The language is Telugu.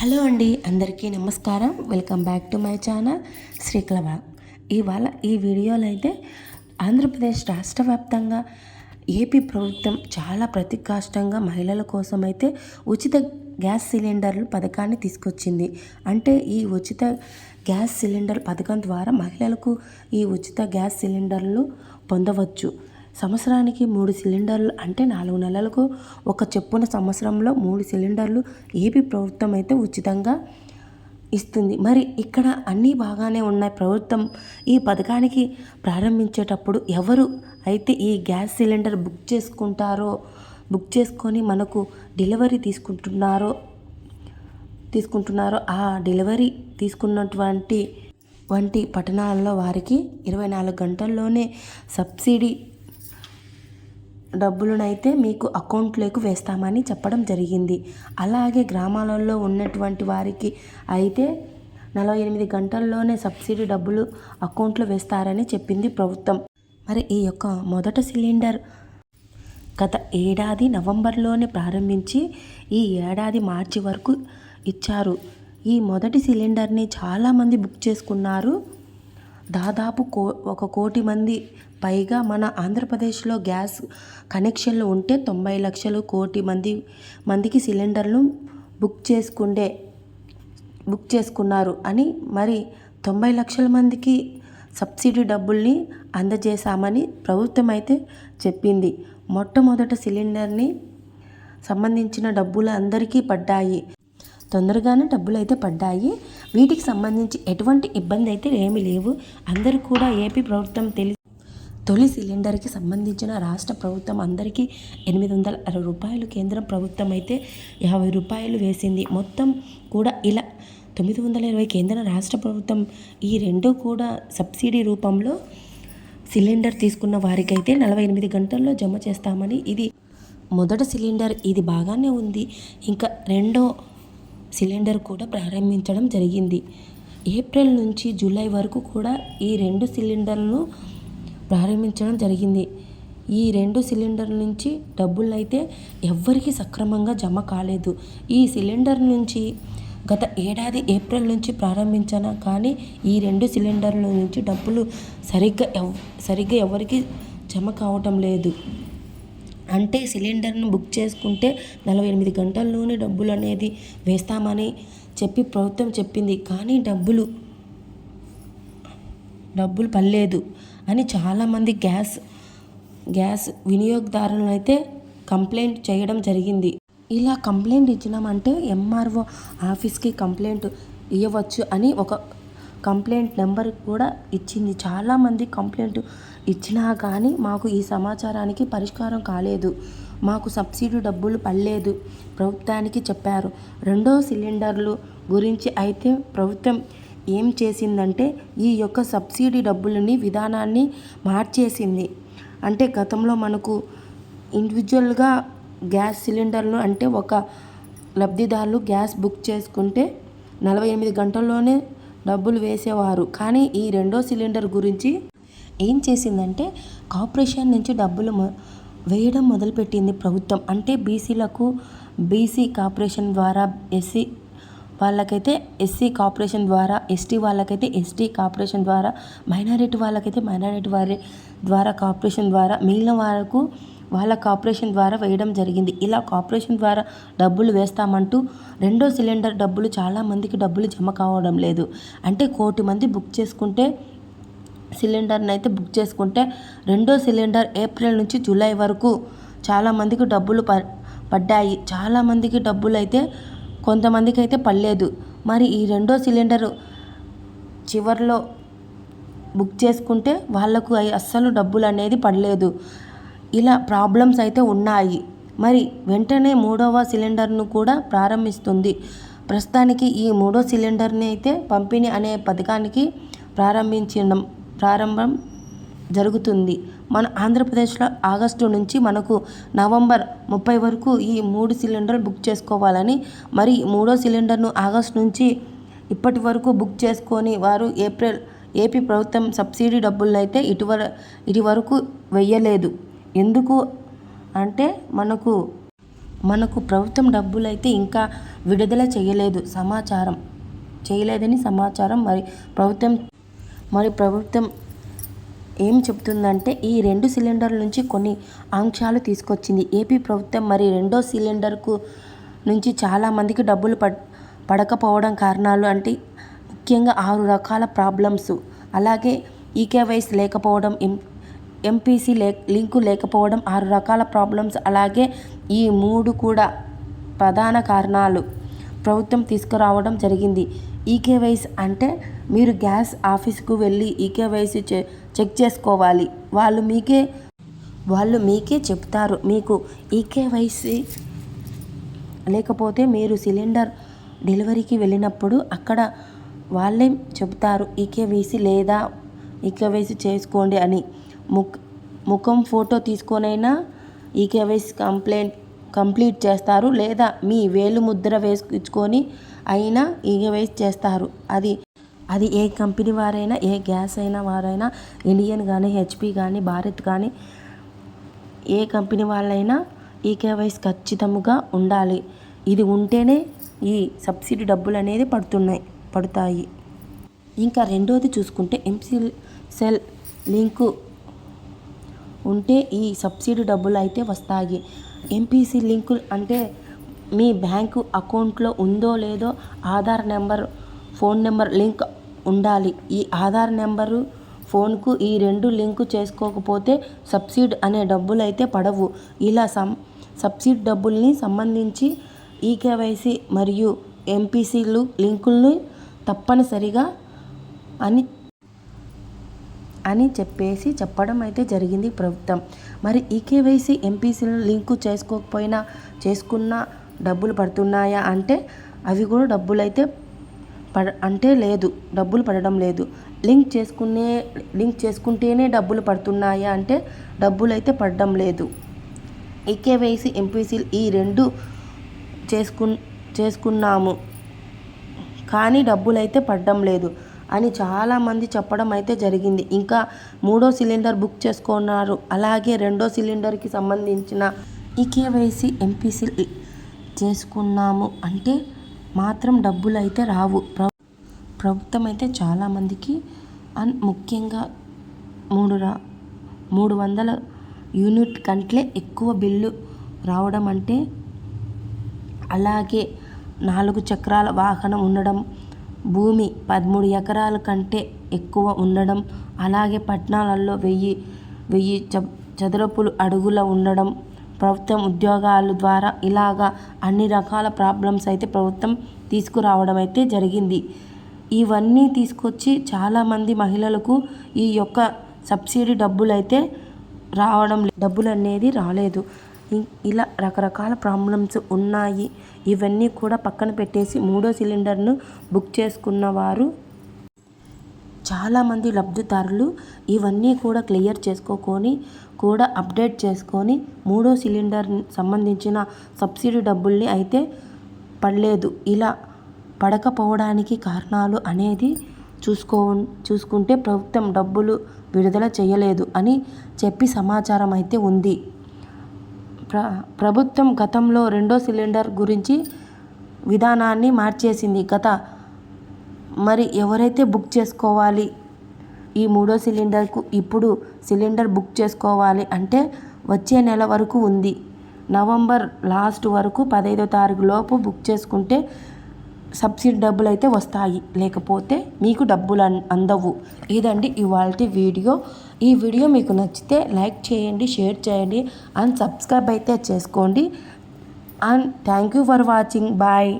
హలో అండి అందరికీ నమస్కారం. Welcome back to my channel శ్రీకలబాగ్ ఇవాళ ఈ వీడియోలో అయితే ఆంధ్రప్రదేశ్ రాష్ట్ర వ్యాప్తంగా ఏపీ ప్రభుత్వం చాలా ప్రతికాష్టంగా మహిళల కోసం అయితే ఉచిత గ్యాస్ సిలిండర్లు పథకాన్ని తీసుకొచ్చింది. అంటే ఈ ఉచిత గ్యాస్ సిలిండర్ పథకం ద్వారా మహిళలకు ఈ ఉచిత గ్యాస్ సిలిండర్లు పొందవచ్చు. సంవత్సరానికి మూడు సిలిండర్లు అంటే నాలుగు నెలలకు ఒక చెప్పున సంవత్సరంలో మూడు సిలిండర్లు ఏపీ ప్రభుత్వం అయితే ఉచితంగా ఇస్తుంది. మరి ఇక్కడ అన్నీ బాగానే ఉన్నాయి. ప్రభుత్వం ఈ పథకానికి ప్రారంభించేటప్పుడు ఎవరు అయితే ఈ గ్యాస్ సిలిండర్ బుక్ చేసుకుంటారో బుక్ చేసుకొని మనకు డెలివరీ తీసుకుంటున్నారో తీసుకుంటున్నారో ఆ డెలివరీ తీసుకున్నటువంటి వంటి పట్టణాల్లో వారికి ఇరవై నాలుగు గంటల్లోనే సబ్సిడీ డబ్బులనైతే మీకు అకౌంట్లోకి వేస్తామని చెప్పడం జరిగింది. అలాగే గ్రామాలలో ఉన్నటువంటి వారికి అయితే నలభై ఎనిమిది గంటల్లోనే సబ్సిడీ డబ్బులు అకౌంట్లో వేస్తారని చెప్పింది ప్రభుత్వం. మరి ఈ యొక్క మొదట సిలిండర్ గత ఏడాది నవంబర్లోనే ప్రారంభించి ఈ ఏడాది మార్చి వరకు ఇచ్చారు. ఈ మొదటి సిలిండర్ని చాలామంది బుక్ చేసుకున్నారు. దాదాపు కో ఒక కోటి మంది పైగా మన ఆంధ్రప్రదేశ్లో గ్యాస్ కనెక్షన్లు ఉంటే తొంభై లక్షలు కోటి మంది మందికి సిలిండర్ను బుక్ చేసుకుండే బుక్ చేసుకున్నారు అని మరి తొంభై లక్షల మందికి సబ్సిడీ డబ్బుల్ని అందజేశామని ప్రభుత్వం అయితే చెప్పింది. మొట్టమొదట సిలిండర్ని సంబంధించిన డబ్బులు అందరికీ పడ్డాయి. తొందరగానే డబ్బులు అయితే పడ్డాయి. వీటికి సంబంధించి ఎటువంటి ఇబ్బంది అయితే ఏమీ లేవు. అందరూ కూడా ఏపీ ప్రభుత్వం తెలి తొలి సిలిండర్కి సంబంధించిన రాష్ట్ర ప్రభుత్వం అందరికీ ఎనిమిది వందల అరవై రూపాయలు కేంద్ర ప్రభుత్వం అయితే యాభై రూపాయలు వేసింది. మొత్తం కూడా ఇలా తొమ్మిది వందల ఇరవై కేంద్ర రాష్ట్ర ప్రభుత్వం ఈ రెండు కూడా సబ్సిడీ రూపంలో సిలిండర్ తీసుకున్న వారికైతే నలభై ఎనిమిది గంటల్లో జమ చేస్తామని ఇది మొదట సిలిండర్ ఇది బాగానే ఉంది. ఇంకా రెండో సిలిండర్ కూడా ప్రారంభించడం జరిగింది. ఏప్రిల్ నుంచి జూలై వరకు కూడా ఈ రెండు సిలిండర్లను ప్రారంభించడం జరిగింది. ఈ రెండు సిలిండర్ నుంచి డబ్బులు అయితే ఎవ్వరికీ సక్రమంగా జమ కాలేదు. ఈ సిలిండర్ నుంచి గత ఏడాది ఏప్రిల్ నుంచి ప్రారంభించిన కానీ ఈ రెండు సిలిండర్ల నుంచి డబ్బులు సరిగ్గా ఎవ్ సరిగ్గా ఎవరికి జమ కావటం లేదు. అంటే సిలిండర్ను బుక్ చేసుకుంటే నలభై ఎనిమిది గంటల్లోనే డబ్బులు అనేది వేస్తామని చెప్పి ప్రభుత్వం చెప్పింది. కానీ డబ్బులు డబ్బులు పడలేదు. అని చాలామంది గ్యాస్ గ్యాస్ వినియోగదారులను అయితే కంప్లైంట్ చేయడం జరిగింది. ఇలా కంప్లైంట్ ఇచ్చినామంటే ఎంఆర్ఓ ఆఫీస్కి కంప్లైంట్ ఇవ్వచ్చు అని ఒక కంప్లైంట్ నెంబర్ కూడా ఇచ్చింది. చాలామంది కంప్లైంట్ ఇచ్చినా కానీ మాకు ఈ సమాచారానికి పరిష్కారం కాలేదు. మాకు సబ్సిడీ డబ్బులు పడలేదు ప్రభుత్వానికి చెప్పారు. రెండో సిలిండర్లు గురించి అయితే ప్రభుత్వం ఏం చేసిందంటే ఈ యొక్క సబ్సిడీ డబ్బులని విధానాన్ని మార్చేసింది. అంటే గతంలో మనకు ఇండివిజువల్గా గ్యాస్ సిలిండర్లు అంటే ఒక లబ్ధిదారులు గ్యాస్ బుక్ చేసుకుంటే నలభై ఎనిమిది గంటల్లోనే డబ్బులు వేసేవారు. కానీ ఈ రెండో సిలిండర్ గురించి ఏం చేసిందంటే కార్పొరేషన్ నుంచి డబ్బులు వేయడం మొదలుపెట్టింది ప్రభుత్వం. అంటే బీసీలకు బీసీ కార్పొరేషన్ ద్వారా ఎస్సీ వాళ్ళకైతే ఎస్సీ కార్పొరేషన్ ద్వారా ఎస్టీ వాళ్ళకైతే ఎస్టీ కార్పొరేషన్ ద్వారా మైనారిటీ వాళ్ళకైతే మైనారిటీ వారి ద్వారా కార్పొరేషన్ ద్వారా మిగిలిన వాళ్ళకు వాళ్ళ కార్పొరేషన్ ద్వారా వేయడం జరిగింది. ఇలా కార్పొరేషన్ ద్వారా డబ్బులు వేస్తామంటూ రెండో సిలిండర్ డబ్బులు చాలామందికి డబ్బులు జమ కావడం లేదు. అంటే కోటి మంది బుక్ చేసుకుంటే సిలిండర్ని అయితే బుక్ చేసుకుంటే రెండో సిలిండర్ ఏప్రిల్ నుంచి జూలై వరకు చాలామందికి డబ్బులు ప పడ్డాయి. చాలామందికి డబ్బులు అయితే కొంతమందికి అయితే పడలేదు. మరి ఈ రెండో సిలిండరు చివరిలో బుక్ చేసుకుంటే వాళ్ళకు అస్సలు డబ్బులు అనేది పడలేదు. ఇలా ప్రాబ్లమ్స్ అయితే ఉన్నాయి. మరి వెంటనే మూడవ సిలిండర్ను కూడా ప్రారంభిస్తుంది. ప్రస్తుతానికి ఈ మూడో సిలిండర్ని అయితే పంపిణీ అనే పథకానికి ప్రారంభించడం ప్రారంభం జరుగుతుంది. మన ఆంధ్రప్రదేశ్లో ఆగస్టు నుంచి మనకు నవంబర్ ముప్పై వరకు ఈ మూడు సిలిండర్లు బుక్ చేసుకోవాలని మరి మూడో సిలిండర్ను ఆగస్టు నుంచి ఇప్పటి వరకు బుక్ చేసుకొని వారు ఏప్రిల్ ఏపీ ప్రభుత్వం సబ్సిడీ డబ్బులైతే అయితే ఇటువర ఇటు వరకు వెయ్యలేదు. ఎందుకు అంటే మనకు మనకు ప్రభుత్వం డబ్బులైతే ఇంకా విడుదల చేయలేదు. సమాచారం చేయలేదని సమాచారం మరి ప్రభుత్వం మరి ప్రభుత్వం ఏం చెబుతుందంటే ఈ రెండు సిలిండర్ల నుంచి కొన్ని ఆంక్షలు తీసుకొచ్చింది. ఏపీ ప్రభుత్వం మరి రెండో సిలిండర్కు నుంచి చాలామందికి డబ్బులు పడ్ పడకపోవడం కారణాలు అంటే ముఖ్యంగా ఆరు రకాల ప్రాబ్లమ్స్. అలాగే ఈకేవైస్ లేకపోవడం ఎం ఎంపీసీ లే లింకు లేకపోవడం ఆరు రకాల ప్రాబ్లమ్స్. అలాగే ఈ మూడు కూడా ప్రధాన కారణాలు ప్రభుత్వం తీసుకురావడం జరిగింది. ఈకేవైస్ అంటే మీరు గ్యాస్ ఆఫీస్కు వెళ్ళి ఈకేవైసీ చే చెక్ చేసుకోవాలి. వాళ్ళు మీకే వాళ్ళు మీకే చెప్తారు. మీకు ఈకేవైసీ లేకపోతే మీరు సిలిండర్ డెలివరీకి వెళ్ళినప్పుడు అక్కడ వాళ్ళే చెబుతారు ఈకేవైసి లేదా ఈకేవైసీ చేసుకోండి అని. ముఖ ముఖం ఫోటో తీసుకొనైనా ఈకేవైసీ కంప్లైంట్ కంప్లీట్ చేస్తారు. లేదా మీ వేలు ముద్ర వేసుకొని అయినా ఈకేవైసీ చేస్తారు. అది అది ఏ కంపెనీ వారైనా ఏ గ్యాస్ అయినా వారైనా ఇండియన్ కానీ హెచ్పి కానీ భారత్ కానీ ఏ కంపెనీ వాళ్ళైనా ఈ కేవైసీ ఖచ్చితంగా ఉండాలి. ఇది ఉంటేనే ఈ సబ్సిడీ డబ్బులు అనేది పడుతున్నాయి పడతాయి. ఇంకా రెండోది చూసుకుంటే ఎంసీ సెల్ లింకు ఉంటే ఈ సబ్సిడీ డబ్బులు అయితే వస్తాయి. ఎంపీసీ లింకు అంటే మీ బ్యాంకు అకౌంట్లో ఉందో లేదో Aadhaar number phone number link ఉండాలి. ఈ ఆధార్ నెంబరు ఫోన్కు ఈ రెండు లింకు చేసుకోకపోతే సబ్సిడీ అనే డబ్బులు అయితే పడవు. ఇలా సం సబ్సిడీ డబ్బుల్ని సంబంధించి ఈకేవైసీ మరియు ఎంపీసీలు లింకుల్ని తప్పనిసరిగా అని అని చెప్పేసి చెప్పడం అయితే జరిగింది ప్రభుత్వం. మరి ఈకేవైసీ ఎంపీసీలు లింకు చేసుకోకపోయినా చేసుకున్న డబ్బులు పడుతున్నాయా అంటే అవి కూడా డబ్బులు అయితే పడ అంటే లేదు డబ్బులు పడడం లేదు. లింక్ చేసుకునే లింక్ చేసుకుంటేనే డబ్బులు పడుతున్నాయా అంటే డబ్బులు అయితే పడడం లేదు. ఈకేవైసీ ఎంపీసీలు ఈ రెండు చేసుకు చేసుకున్నాము. కానీ డబ్బులు అయితే పడడం లేదు అని చాలామంది చెప్పడం అయితే జరిగింది. ఇంకా మూడో సిలిండర్ బుక్ చేసుకున్నారు. అలాగే రెండో సిలిండర్కి సంబంధించిన ఈ కేవైసీ ఎంపీసీ చేసుకున్నాము. అంటే మాత్రం డబ్బులు అయితే రావు ప్రభుత్వం అయితే చాలామందికి అండ్ ముఖ్యంగా మూడు రా మూడు వందల యూనిట్ కంటే ఎక్కువ బిల్లు రావడం అంటే అలాగే నాలుగు చక్రాల వాహనం ఉండడం భూమి పదమూడు ఎకరాల కంటే ఎక్కువ ఉండడం అలాగే పట్టణాలలో వెయ్యి వెయ్యి చ చదరపులు అడుగుల ఉండడం ప్రభుత్వం ఉద్యోగాల ద్వారా ఇలాగా అన్ని రకాల ప్రాబ్లమ్స్ అయితే ప్రభుత్వం తీసుకురావడం అయితే జరిగింది. ఇవన్నీ తీసుకొచ్చి చాలామంది మహిళలకు ఈ యొక్క సబ్సిడీ డబ్బులు అయితే రావడం డబ్బులు అనేది రాలేదు. ఇలా రకరకాల ప్రాబ్లమ్స్ ఉన్నాయి. ఇవన్నీ కూడా పక్కన పెట్టేసి మూడో సిలిండర్ను బుక్ చేసుకున్న వారు చాలామంది లబ్ధిదారులు ఇవన్నీ కూడా క్లియర్ చేసుకోకొని కూడా అప్డేట్ చేసుకొని మూడో సిలిండర్ సంబంధించిన సబ్సిడీ డబ్బుల్ని అయితే పడలేదు. ఇలా పడకపోవడానికి కారణాలు అనేది చూసుకో చూసుకుంటే ప్రభుత్వం డబ్బులు విడుదల చేయలేదు అని చెప్పి సమాచారం అయితే ఉంది. ప్ర ప్రభుత్వం గతంలో రెండో సిలిండర్ గురించి విధానాన్ని మార్చేసింది. గత మరి ఎవరైతే బుక్ చేసుకోవాలి ఈ మూడో సిలిండర్కు ఇప్పుడు సిలిండర్ బుక్ చేసుకోవాలి అంటే వచ్చే నెల వరకు ఉంది. నవంబర్ లాస్ట్ వరకు పదహైదో తారీఖు లోపు బుక్ చేసుకుంటే సబ్సిడీ డబ్బులు అయితే వస్తాయి. లేకపోతే మీకు డబ్బులు అందవు. ఇదండి ఇవాళ వీడియో. ఈ వీడియో మీకు నచ్చితే లైక్ చేయండి షేర్ చేయండి అండ్ సబ్స్క్రైబ్ అయితే చేసుకోండి. And thank you for watching. Bye.